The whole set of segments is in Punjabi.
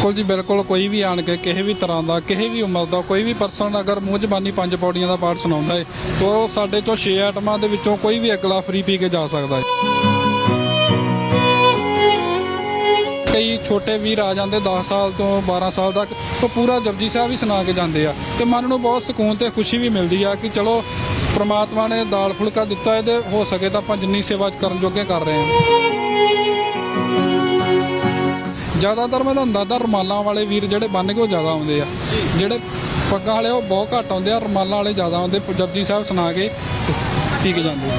ਬਿਲਕੁਲ ਜੀ, ਬਿਲਕੁਲ ਕੋਈ ਵੀ ਆਣ ਕੇ ਕਿਸੇ ਵੀ ਤਰ੍ਹਾਂ ਦਾ, ਕਿਸੇ ਵੀ ਉਮਰ ਦਾ, ਕੋਈ ਵੀ ਪਰਸਨ ਅਗਰ ਮੂੰਹ ਜ਼ਬਾਨੀ ਪੰਜ ਪੌੜੀਆਂ ਦਾ ਪਾਠ ਸੁਣਾਉਂਦਾ ਹੈ ਤਾਂ ਉਹ ਸਾਡੇ ਚੋਂ 6 ਆਈਟਮਾਂ ਦੇ ਵਿੱਚੋਂ ਕੋਈ ਵੀ ਅਗਲਾ ਫ੍ਰੀ ਪੀ ਕੇ ਜਾ ਸਕਦਾ ਹੈ ਕਈ ਛੋਟੇ ਵੀਰ ਆ ਜਾਂਦੇ 10 ਸਾਲ ਤੋਂ 12 ਸਾਲ ਤੱਕ, ਉਹ ਪੂਰਾ ਜਪਜੀ ਸਾਹਿਬ ਹੀ ਸੁਣਾ ਕੇ ਜਾਂਦੇ ਆ। ਤੇ ਮਨ ਨੂੰ ਬਹੁਤ ਸਕੂਨ ਤੇ ਖੁਸ਼ੀ ਵੀ ਮਿਲਦੀ ਆ ਕਿ ਚਲੋ, ਪ੍ਰਮਾਤਮਾ ਨੇ ਦਾਲ ਫੁਲਕਾ ਦਿੱਤਾ ਹੈ ਤੇ ਹੋ ਸਕੇ ਤਾਂ ਆਪਾਂ ਜਿੰਨੀ ਸੇਵਾ ਕਰਨ ਜੋਗੇ ਕਰ ਰਹੇ ਹਾਂ ਜ਼ਿਆਦਾਤਰ ਮੈਂ ਤੁਹਾਨੂੰ ਦੱਸਦਾ, ਰਮਾਲਾਂ ਵਾਲੇ ਵੀਰ ਜਿਹੜੇ ਬੰਨ ਕੇ ਉਹ ਜ਼ਿਆਦਾ ਆਉਂਦੇ ਆ। ਜਿਹੜੇ ਪੱਗਾਂ ਵਾਲੇ ਉਹ ਬਹੁਤ ਘੱਟ ਆਉਂਦੇ ਆ, ਰਮਾਲਾਂ ਵਾਲੇ ਜ਼ਿਆਦਾ ਆਉਂਦੇ, ਜਪਜੀ ਸਾਹਿਬ ਸੁਣਾ ਕੇ ਠੀਕ ਜਾਂਦੇ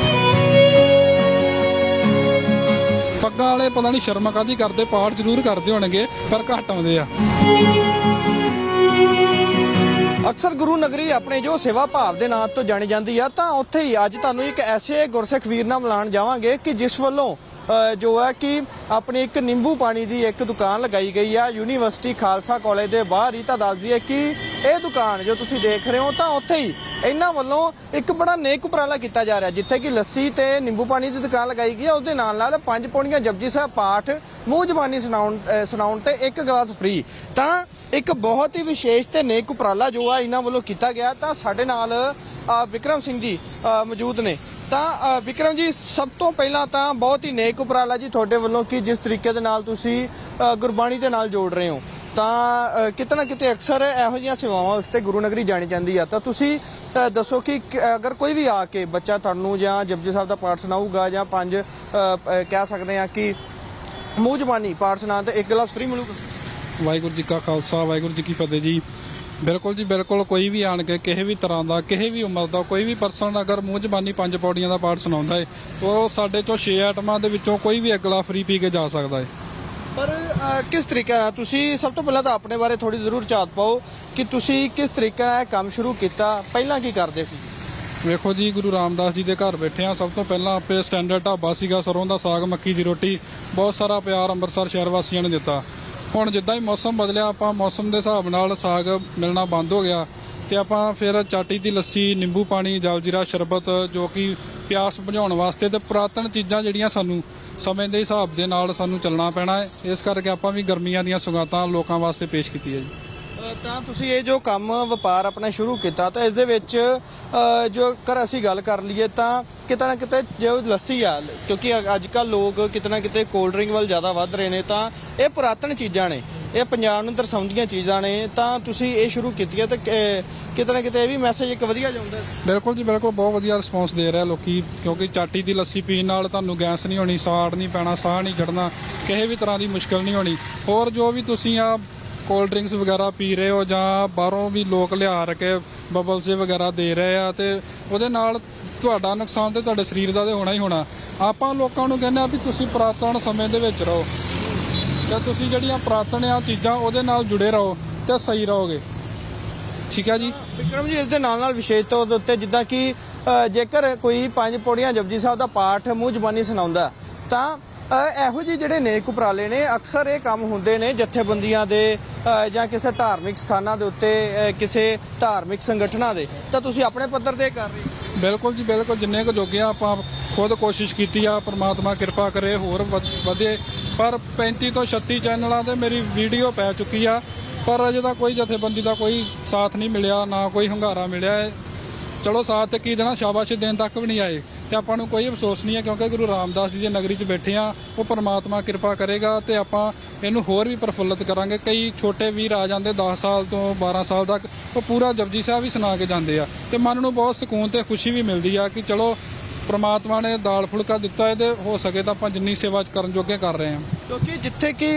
ਪੱਗਾਂ ਵਾਲੇ ਪਤਾ ਨਹੀਂ ਸ਼ਰਮ ਕਾਦੀ ਕਰਦੇ, ਪਾਠ ਜ਼ਰੂਰ ਕਰਦੇ ਹੋਣਗੇ, ਪਰ ਘੱਟ ਆਉਂਦੇ ਆ। ਅਕਸਰ ਗੁਰੂ ਨਗਰੀ ਆਪਣੇ ਜੋ ਸੇਵਾ ਭਾਵ ਦੇ ਨਾਂ ਤੋਂ ਜਾਣੀ ਜਾਂਦੀ ਆ, ਤਾਂ ਉੱਥੇ ਹੀ ਅੱਜ ਤੁਹਾਨੂੰ ਇੱਕ ਐਸੇ ਗੁਰਸਿੱਖ ਵੀਰ ਨਾਲ ਮਿਲਾਉਣ ਜਾਵਾਂਗੇ ਕਿ ਜਿਸ ਵੱਲੋਂ ਜੋ ਹੈ ਕਿ ਆਪਣੀ ਇੱਕ ਨਿੰਬੂ ਪਾਣੀ ਦੀ ਇੱਕ ਦੁਕਾਨ ਲਗਾਈ ਗਈ ਆ ਯੂਨੀਵਰਸਿਟੀ ਖਾਲਸਾ ਕਾਲਜ ਦੇ ਬਾਹਰ ਹੀ। ਤਾਂ ਦੱਸਦੀ ਹੈ ਕਿ ਇਹ ਦੁਕਾਨ ਜੋ ਤੁਸੀਂ ਦੇਖ ਰਹੇ ਹੋ ਤਾਂ ਉੱਥੇ ਹੀ ਇਹਨਾਂ ਵੱਲੋਂ ਇੱਕ ਬੜਾ ਨੇਕ ਉਪਰਾਲਾ ਕੀਤਾ ਜਾ ਰਿਹਾ ਜਿੱਥੇ ਕਿ ਲੱਸੀ ਤੇ ਨਿੰਬੂ ਪਾਣੀ ਦੀ ਦੁਕਾਨ ਲਗਾਈ ਗਈ ਹੈ। ਉਸ ਦੇ ਨਾਲ ਨਾਲ ਪੰਜ ਪੌੜੀਆਂ ਜਪਜੀ ਸਾਹਿਬ ਪਾਠ ਮੂੰਹ ਜ਼ਬਾਨੀ ਸੁਣਾਉਣ ਸੁਣਾਉਣ ਤੇ ਇੱਕ ਗਲਾਸ ਫ੍ਰੀ ਤਾਂ ਇੱਕ ਬਹੁਤ ਹੀ ਵਿਸ਼ੇਸ਼ ਤੇ ਨੇਕ ਉਪਰਾਲਾ ਜੋ ਆ ਇਹਨਾਂ ਵੱਲੋਂ ਕੀਤਾ ਗਿਆ। ਤਾਂ ਸਾਡੇ ਨਾਲ ਅ, ਵਿਕਰਮ ਸਿੰਘ ਜੀ ਮੌਜੂਦ ਨੇ। ਤਾਂ ਅ, ਵਿਕਰਮ ਜੀ ਸਭ ਤੋਂ ਪਹਿਲਾਂ ਤਾਂ ਬਹੁਤ ਹੀ ਨੇਕ ਉਪਰਾਲਾ ਜੀ ਤੁਹਾਡੇ ਵੱਲੋਂ ਕਿ ਜਿਸ ਤਰੀਕੇ ਦੇ ਨਾਲ ਤੁਸੀਂ ਗੁਰਬਾਣੀ ਦੇ ਨਾਲ ਜੋੜ ਰਹੇ ਹੋ। ਤਾਂ ਅ, ਕਿਤੇ ਨਾ ਕਿਤੇ ਅਕਸਰ ਇਹੋ ਜਿਹੀਆਂ ਸੇਵਾਵਾਂ ਵਾਸਤੇ ਗੁਰੂ ਨਗਰੀ ਜਾਣੀ ਜਾਂਦੀ ਆ। ਤਾਂ ਤੁਸੀਂ ਦੱਸੋ ਕਿ ਅਗਰ ਕੋਈ ਵੀ ਆ ਕੇ ਬੱਚਾ ਤੁਹਾਨੂੰ ਜਾਂ ਜਪਜੀ ਸਾਹਿਬ ਦਾ ਪਾਠ ਸੁਣਾਊਗਾ ਜਾਂ ਪੰਜ ਕਹਿ ਸਕਦੇ ਆ ਕਿ ਮੂੰਹ ਜ਼ਬਾਨੀ ਪਾਠ ਸੁਣਾ ਤੇ ਇੱਕ ਗਲਾਸ ਫ੍ਰੀ ਮਿਲੂਗਾ। ਵਾਹਿਗੁਰੂ ਜੀ ਕਾ ਖਾਲਸਾ ਵਾਹਿਗੁਰੂ ਜੀ ਕੀ ਫਤਿਹ ਜੀ। ਬਿਲਕੁਲ ਜੀ ਬਿਲਕੁਲ ਕੋਈ ਵੀ ਆਣ ਕੇ ਕਿਸੇ ਵੀ ਤਰ੍ਹਾਂ ਦਾ ਕਿਸੇ ਵੀ ਉਮਰ ਦਾ ਕੋਈ ਵੀ ਪਰਸਨ ਅਗਰ ਮੂੰਹ ਜ਼ਬਾਨੀ ਪੰਜ ਪੌੜੀਆਂ ਦਾ ਪਾਠ ਸੁਣਾਉਂਦਾ ਹੈ ਉਹ ਸਾਡੇ ਚੋਂ 6 ਆਈਟਮਾਂ ਦੇ ਵਿੱਚੋਂ ਕੋਈ ਵੀ ਅਗਲਾ ਫ੍ਰੀ ਪੀ ਕੇ ਜਾ ਸਕਦਾ ਹੈ ਪਰ ਅ, ਕਿਸ ਤਰੀਕੇ ਨਾਲ ਤੁਸੀਂ ਸਭ ਤੋਂ ਪਹਿਲਾਂ ਤਾਂ ਆਪਣੇ ਬਾਰੇ ਥੋੜੀ ਜ਼ਰੂਰ ਚਾਤ ਪਾਓ ਕਿ ਤੁਸੀਂ ਕਿਸ ਤਰੀਕੇ ਨਾਲ ਇਹ ਕੰਮ ਸ਼ੁਰੂ ਕੀਤਾ ਪਹਿਲਾਂ ਕੀ ਕਰਦੇ ਸੀ? ਵੇਖੋ ਜੀ ਗੁਰੂ ਰਾਮਦਾਸ ਜੀ ਦੇ ਘਰ ਬੈਠੇ ਆ ਸਭ ਤੋਂ ਪਹਿਲਾਂ ਆਪੇ ਸਟੈਂਡਰਡ ਢਾਬਾ ਸੀਗਾ ਸਰੋਂ ਦਾ ਸਾਗ ਮੱਕੀ ਦੀ ਰੋਟੀ ਬਹੁਤ ਸਾਰਾ ਪਿਆਰ ਅੰਮ੍ਰਿਤਸਰ ਸ਼ਹਿਰ ਵਾਸੀਆਂ ਨੇ ਦਿੱਤਾ। ਹੁਣ ਜਿੱਦਾਂ ਹੀ ਮੌਸਮ ਬਦਲਿਆ, ਆਪਾਂ ਮੌਸਮ ਦੇ ਹਿਸਾਬ ਨਾਲ ਸਾਗ ਮਿਲਣਾ ਬੰਦ ਹੋ ਗਿਆ ਤੇ ਆਪਾਂ ਫਿਰ ਚਾਟੀ ਦੀ ਲੱਸੀ, ਨਿੰਬੂ ਪਾਣੀ ਜਲਜੀਰਾ ਸ਼ਰਬਤ ਜੋ ਕਿ ਪਿਆਸ ਬੁਝਾਉਣ ਵਾਸਤੇ ਤੇ ਪੁਰਾਤਨ ਚੀਜ਼ਾਂ ਜਿਹੜੀਆਂ ਸਾਨੂੰ ਸਮੇਂ ਦੇ ਹਿਸਾਬ ਦੇ ਨਾਲ ਸਾਨੂੰ ਚੱਲਣਾ ਪੈਣਾ ਹੈ। ਇਸ ਕਰਕੇ ਆਪਾਂ ਵੀ ਗਰਮੀਆਂ ਦੀਆਂ ਸੁਗਾਤਾਂ ਲੋਕਾਂ ਵਾਸਤੇ ਪੇਸ਼ ਕੀਤੀ ਹੈ ਜੀ। ਤਾਂ ਤੁਸੀਂ ਇਹ ਜੋ ਕੰਮ ਵਪਾਰ ਆਪਣਾ ਸ਼ੁਰੂ ਕੀਤਾ ਤਾਂ ਇਸ ਦੇ ਵਿੱਚ ਅ, ਜੋ ਕਰ ਅਸੀਂ ਗੱਲ ਕਰ ਲਈਏ ਤਾਂ ਕਿਤੇ ਨਾ ਕਿਤੇ ਜੋ ਲੱਸੀ ਆ ਕਿਉਂਕਿ ਅੱਜ ਕੱਲ ਲੋਕ ਕਿਤੇ ਨਾ ਕਿਤੇ ਕੋਲਡ ਡਰਿੰਕ ਵੱਲ ਜ਼ਿਆਦਾ ਵੱਧ ਰਹੇ ਨੇ ਤਾਂ ਇਹ ਪੁਰਾਤਨ ਚੀਜ਼ਾਂ ਨੇ ਇਹ ਪੰਜਾਬ ਨੂੰ ਦਰਸਾਉਂਦੀਆਂ ਚੀਜ਼ਾਂ ਨੇ ਤਾਂ ਤੁਸੀਂ ਇਹ ਸ਼ੁਰੂ ਕੀਤੀਆਂ ਤਾਂ ਕਿ- ਕਿਤੇ ਨਾ ਕਿਤੇ ਇਹ ਵੀ ਮੈਸੇਜ ਇੱਕ ਵਧੀਆ ਜਾਂਦਾ ਬਿਲਕੁਲ ਜੀ ਬਿਲਕੁਲ ਬਹੁਤ ਵਧੀਆ ਰਿਸਪੌਂਸ ਦੇ ਰਿਹਾ ਲੋਕੀ ਕਿਉਂਕਿ ਚਾਟੀ ਦੀ ਲੱਸੀ ਪੀਣ ਨਾਲ ਤੁਹਾਨੂੰ ਗੈਸ ਨਹੀਂ ਹੋਣੀ ਸਾੜ ਨਹੀਂ ਪੈਣਾ ਸਾਹ ਨਹੀਂ ਚੜਨਾ ਕਿਸੇ ਵੀ ਤਰ੍ਹਾਂ ਦੀ ਮੁਸ਼ਕਲ ਨਹੀਂ ਹੋਣੀ। ਹੋਰ ਜੋ ਵੀ ਤੁਸੀਂ ਆ ਕੋਲਡ ਡਰਿੰਕਸ ਵਗੈਰਾ ਪੀ ਰਹੇ ਹੋ ਜਾਂ ਬਾਹਰੋਂ ਵੀ ਲੋਕ ਲਿਆ ਕੇ ਬਬਲਸ ਵਗੈਰਾ ਦੇ ਰਹੇ ਆ ਤੇ ਉਹਦੇ ਨਾਲ ਤੁਹਾਡਾ ਨੁਕਸਾਨ ਤੇ ਤੁਹਾਡੇ ਸਰੀਰ ਦਾ ਤੇ ਹੋਣਾ ਹੀ ਹੋਣਾ। ਆਪਾਂ ਲੋਕਾਂ ਨੂੰ ਕਹਿੰਦੇ ਆ ਵੀ ਤੁਸੀਂ ਪੁਰਾਤਨ ਸਮੇਂ ਦੇ ਵਿੱਚ ਰਹੋ। ਤੇ ਤੁਸੀਂ ਜਿਹੜੀਆਂ ਪੁਰਾਤਨ ਆ ਚੀਜ਼ਾਂ ਉਹਦੇ ਨਾਲ ਜੁੜੇ ਰਹੋ ਤੇ ਸਹੀ ਰਹੋਗੇ। ਠੀਕ ਹੈ ਜੀ? ਵਿਕਰਮ ਜੀ, ਇਸ ਦੇ ਨਾਲ ਨਾਲ ਵਿਸ਼ੇਸ਼ ਤੌਰ ਦੇ ਉੱਤੇ ਜਿੱਦਾਂ ਕਿ ਜੇਕਰ ਕੋਈ ਪੰਜ ਪੌੜੀਆਂ ਜਪਜੀ ਸਾਹਿਬ ਦਾ ਪਾਠ ਮੂੰਹ ਜ਼ਬਾਨੀ ਸੁਣਾਉਂਦਾ, ਤਾਂ ਇਹੋ ਜਿਹੇ ਜਿਹੜੇ ਨੇਕ ਉਪਰਾਲੇ ਨੇ, ਅਕਸਰ ਇਹ ਕੰਮ ਹੁੰਦੇ ਨੇ ਜਥੇਬੰਦੀਆਂ ਦੇ ਜਾਂ ਕਿਸੇ ਧਾਰਮਿਕ ਸਥਾਨਾਂ ਦੇ ਉੱਤੇ ਕਿਸੇ ਧਾਰਮਿਕ ਸੰਗਠਨਾਂ ਦੇ। ਤਾਂ ਤੁਸੀਂ ਆਪਣੇ ਪੱਧਰ ਤੇ ਕਰ ਰਹੇ ਹੋ? ਬਿਲਕੁਲ ਜੀ, ਬਿਲਕੁਲ। ਜਿੰਨੇ ਕੁ ਜੋਗੇ ਆ, ਆਪਾਂ ਖੁਦ ਕੋਸ਼ਿਸ਼ ਕੀਤੀ ਆ, ਪ੍ਰਮਾਤਮਾ ਕਿਰਪਾ ਕਰੇ, ਹੋਰ ਵਧ- ਵਧੇ। ਪਰ 35 ਤੋਂ 36 ਚੈਨਲਾਂ ਤੇ ਮੇਰੀ ਵੀਡੀਓ ਪੈ ਚੁੱਕੀ ਆ। ਪਰ ਅਜੇ ਤਾਂ ਕੋਈ ਜਥੇਬੰਦੀ ਦਾ ਕੋਈ ਸਾਥ ਨਹੀਂ ਮਿਲਿਆ, ਨਾ ਕੋਈ ਹੰਗਾਰਾ ਮਿਲਿਆ ਚਲੋ, ਸਾਥ ਤੇ ਕੀ ਦੇਣਾ? ਸ਼ਾਬਾਸ਼ ਦੇਣ ਤੱਕ ਵੀ ਨਹੀਂ ਆਏ। ਤੇ ਆਪਾਂ ਨੂੰ ਕੋਈ ਅਫਸੋਸ ਨਹੀਂ ਹੈ ਕਿਉਂਕਿ ਗੁਰੂ ਰਾਮਦਾਸ ਜੀ ਦੀ ਨਗਰੀ 'ਚ ਬੈਠੇ ਆ ਉਹ ਪਰਮਾਤਮਾ ਕਿਰਪਾ ਕਰੇਗਾ ਤੇ ਆਪਾਂ ਇਹਨੂੰ ਹੋਰ ਵੀ ਪ੍ਰਫੁੱਲਤ ਕਰਾਂਗੇ। ਕਈ ਛੋਟੇ ਵੀਰ ਆ ਜਾਂਦੇ 10 ਸਾਲ ਤੋਂ 12 ਸਾਲ ਤੱਕ, ਉਹ ਪੂਰਾ ਜਪਜੀ ਸਾਹਿਬ ਹੀ ਸੁਣਾ ਕੇ ਜਾਂਦੇ ਆ। ਤੇ ਮਨ ਨੂੰ ਬਹੁਤ ਸਕੂਨ ਤੇ ਖੁਸ਼ੀ ਵੀ ਮਿਲਦੀ ਆ ਕਿ ਚਲੋ ਪ੍ਰਮਾਤਮਾ ਨੇ ਦਾਲ ਫੁਲਕਾ ਦਿੱਤਾ ਹੈ ਤੇ ਹੋ ਸਕੇ ਤਾਂ ਆਪਾਂ ਜਿੰਨੀ ਸੇਵਾ ਕਰਨ ਜੋਗੇ ਕਰ ਰਹੇ ਹਾਂ। ਕਿਉਂਕਿ ਜਿੱਥੇ ਕਿ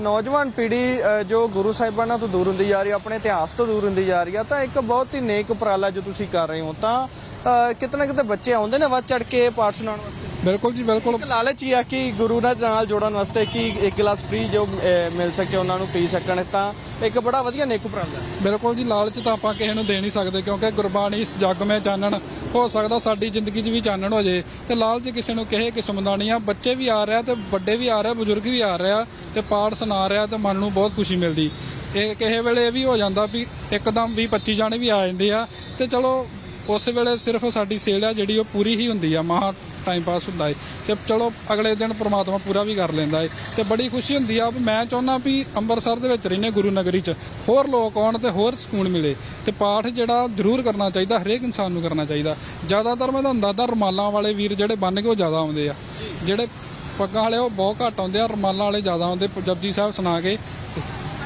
ਨੌਜਵਾਨ ਪੀੜ੍ਹੀ ਜੋ ਗੁਰੂ ਸਾਹਿਬਾਨਾਂ ਤੋਂ ਦੂਰ ਹੁੰਦੀ ਜਾ ਰਹੀ ਹੈ ਆਪਣੇ ਇਤਿਹਾਸ ਤੋਂ ਦੂਰ ਹੁੰਦੀ ਜਾ ਰਹੀ ਹੈ ਤਾਂ ਇੱਕ ਬਹੁਤ ਹੀ ਨੇਕ ਉਪਰਾਲਾ ਜੋ ਤੁਸੀਂ ਕਰ ਰਹੇ ਹੋ, ਤਾਂ ਅ, ਕਿਤੇ ਨਾ ਕਿਤੇ ਬੱਚੇ ਆਉਂਦੇ ਨੇ ਵੱਧ ਚੜ ਕੇ ਪਾਠ ਸੁਣਾਉਣ ਵਾਸਤੇ। ਬਿਲਕੁਲ ਜੀ ਬਿਲਕੁਲ। ਇੱਕ ਲਾਲਚ ਹੀ ਆ ਕਿ ਗੁਰੂ ਨਾਲ ਨਾਲ ਜੋੜਨ ਵਾਸਤੇ ਕਿ ਇੱਕ ਗਲਾਸ ਫ੍ਰੀ ਜੋ ਮਿਲ ਸਕੇ ਉਹਨਾਂ ਨੂੰ ਪੀ ਸਕਣ। ਤਾਂ ਇੱਕ ਬੜਾ ਵਧੀਆ ਨੇਕ ਉਪਰਾਲਾ ਹੈ। ਬਿਲਕੁਲ ਜੀ ਲਾਲਚ ਤਾਂ ਆਪਾਂ ਕਿਸੇ ਨੂੰ ਦੇ ਨਹੀਂ ਸਕਦੇ ਕਿਉਂਕਿ ਗੁਰਬਾਣੀ ਇਸ ਜੱਗ ਮੈਂ ਚਾਨਣ ਹੋ ਸਕਦਾ ਸਾਡੀ ਜ਼ਿੰਦਗੀ 'ਚ ਵੀ ਚਾਨਣ ਹੋ ਜੇ। ਤੇ ਲਾਲਚ ਕਿਸੇ ਨੂੰ ਕਿਸੇ ਕਿਸਮ ਦਾ ਨਹੀਂ ਆ। ਬੱਚੇ ਵੀ ਆ ਰਿਹਾ ਤੇ ਵੱਡੇ ਵੀ ਆ ਰਿਹਾ ਬਜ਼ੁਰਗ ਵੀ ਆ ਰਿਹਾ ਤੇ ਪਾਠ ਸੁਣਾ ਰਿਹਾ ਤੇ ਮਨ ਨੂੰ ਬਹੁਤ ਖੁਸ਼ੀ ਮਿਲਦੀ। ਇਹ ਕਿਸੇ ਵੇਲੇ ਇਹ ਵੀ ਹੋ ਜਾਂਦਾ ਵੀ ਇੱਕਦਮ 20 25 ਜਾਣੇ ਵੀ ਆ ਜਾਂਦੇ ਆ। ਤੇ ਚਲੋ ਉਸ ਵੇਲੇ ਸਿਰਫ ਸਾਡੀ ਸੇਲ ਆ ਜਿਹੜੀ ਉਹ ਪੂਰੀ ਹੀ ਹੁੰਦੀ ਆ, ਮਹਾ ਟਾਈਮ ਪਾਸ ਹੁੰਦਾ ਏ। ਤੇ ਚਲੋ ਅਗਲੇ ਦਿਨ ਪ੍ਰਮਾਤਮਾ ਪੂਰਾ ਵੀ ਕਰ ਲੈਂਦਾ ਏ। ਤੇ ਬੜੀ ਖੁਸ਼ੀ ਹੁੰਦੀ ਆ, ਮੈਂ ਚਾਹੁੰਦਾ ਵੀ ਅੰਮ੍ਰਿਤਸਰ ਦੇ ਵਿੱਚ ਰਹਿੰਦੇ ਗੁਰੂ ਨਗਰੀ 'ਚ ਹੋਰ ਲੋਕ ਆਉਣ ਤੇ ਹੋਰ ਸਕੂਨ ਮਿਲੇ। ਤੇ ਪਾਠ ਜਿਹੜਾ ਜ਼ਰੂਰ ਕਰਨਾ ਚਾਹੀਦਾ, ਹਰੇਕ ਇਨਸਾਨ ਨੂੰ ਕਰਨਾ ਚਾਹੀਦਾ। ਜ਼ਿਆਦਾਤਰ ਮੈਂ ਤੁਹਾਨੂੰ ਦੱਸਦਾ, ਰਮਾਲਾਂ ਵਾਲੇ ਵੀਰ ਜਿਹੜੇ ਬੰਨ ਕੇ ਉਹ ਜ਼ਿਆਦਾ ਆਉਂਦੇ ਆ। ਜਿਹੜੇ ਪੱਗਾਂ ਵਾਲੇ ਉਹ ਬਹੁਤ ਘੱਟ ਆਉਂਦੇ ਆ, ਰਮਾਲਾਂ ਵਾਲੇ ਜ਼ਿਆਦਾ ਆਉਂਦੇ। ਜਪਜੀ ਸਾਹਿਬ ਸੁਣਾ ਕੇ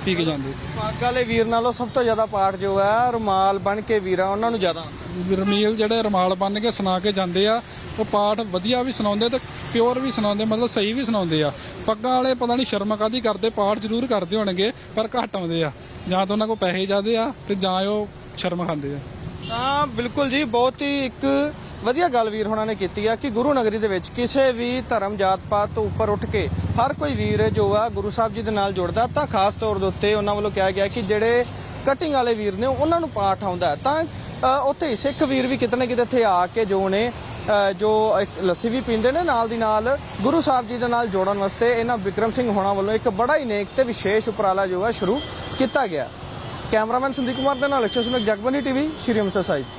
ਪੀ ਕੇ ਜਾਂਦੇ। ਪੱਗ ਵਾਲੇ ਵੀਰ ਨਾਲੋਂ ਸਭ ਤੋਂ ਜ਼ਿਆਦਾ ਪਾਠ ਜੋ ਹੈ ਰੁਮਾਲ ਬਣ ਕੇ ਵੀਰਾਂ ਉਹਨਾਂ ਨੂੰ ਜ਼ਿਆਦਾ ਰਮੀਲ ਜਿਹੜੇ ਰਮਾਲ ਬੰਨ ਕੇ ਸੁਣਾ ਕੇ ਜਾਂਦੇ ਆ ਉਹ ਪਾਠ ਵਧੀਆ ਵੀ ਸੁਣਾਉਂਦੇ ਤੇ ਪਿਓਰ ਵੀ ਸੁਣਾਉਂਦੇ ਮਤਲਬ ਸਹੀ ਵੀ ਸੁਣਾਉਂਦੇ ਆ। ਪੱਗਾਂ ਵਾਲੇ ਪਤਾ ਨਹੀਂ ਸ਼ਰਮ ਕਾਦੀ ਕਰਦੇ ਪਾਠ ਜ਼ਰੂਰ ਕਰਦੇ ਹੋਣਗੇ ਪਰ ਘੱਟ ਆਉਂਦੇ ਆ। ਜਾਂ ਤਾਂ ਉਹਨਾਂ ਕੋਲ ਪੈਸੇ ਜ਼ਿਆਦੇ ਆ ਤੇ ਜਾਂ ਉਹ ਸ਼ਰਮ ਖਾਂਦੇ ਆ। ਤਾਂ ਬਿਲਕੁਲ ਜੀ ਬਹੁਤ ਹੀ ਇੱਕ ਵਧੀਆ ਗੱਲ ਵੀਰ ਹੋਣਾ ਨੇ ਕੀਤੀ ਆ ਕਿ ਗੁਰੂ ਨਗਰੀ ਦੇ ਵਿੱਚ ਕਿਸੇ ਵੀ ਧਰਮ ਜਾਤ ਪਾਤ ਤੋਂ ਉੱਪਰ ਉੱਠ ਕੇ ਹਰ ਕੋਈ ਵੀਰ ਜੋ ਆ ਗੁਰੂ ਸਾਹਿਬ ਜੀ ਦੇ ਨਾਲ ਜੁੜਦਾ ਤਾਂ ਖਾਸ ਤੌਰ ਦੇ ਉੱਤੇ ਉਹਨਾਂ ਵੱਲੋਂ ਕਿਹਾ ਗਿਆ ਕਿ ਜਿਹੜੇ ਕਟਿੰਗ ਵਾਲੇ ਵੀਰ ਨੇ ਉਹਨਾਂ ਨੂੰ ਪਾਠ ਆਉਂਦਾ ਤਾਂ ਉੱਥੇ ਸਿੱਖ ਵੀਰ ਵੀ ਕਿਤੇ ਨਾ ਕਿਤੇ ਇੱਥੇ ਆ ਕੇ ਜੋ ਨੇ ਜੋ ਇੱਕ ਲੱਸੀ ਵੀ ਪੀਂਦੇ ਨੇ ਨਾਲ ਦੀ ਨਾਲ ਗੁਰੂ ਸਾਹਿਬ ਜੀ ਦੇ ਨਾਲ ਜੋੜਨ ਵਾਸਤੇ ਇਹਨਾਂ ਵਿਕਰਮ ਸਿੰਘ ਹੋਣਾ ਵੱਲੋਂ ਇੱਕ ਬੜਾ ਹੀ ਨੇਕ ਤੇ ਵਿਸ਼ੇਸ਼ ਉਪਰਾਲਾ ਜੋ ਹੈ ਸ਼ੁਰੂ ਕੀਤਾ ਗਿਆ। ਕੈਮਰਾਮੈਨ ਸੰਦੀਪ ਕੁਮਾਰ ਦੇ ਨਾਲ ਅਕਸ਼ਰ ਸੁਨਕ, ਜਗਬਨੀ ਟੀਵੀ, ਸ਼੍ਰੀ ਅੰਮ੍ਰਿਤਸਰ ਸਾਹਿਬ।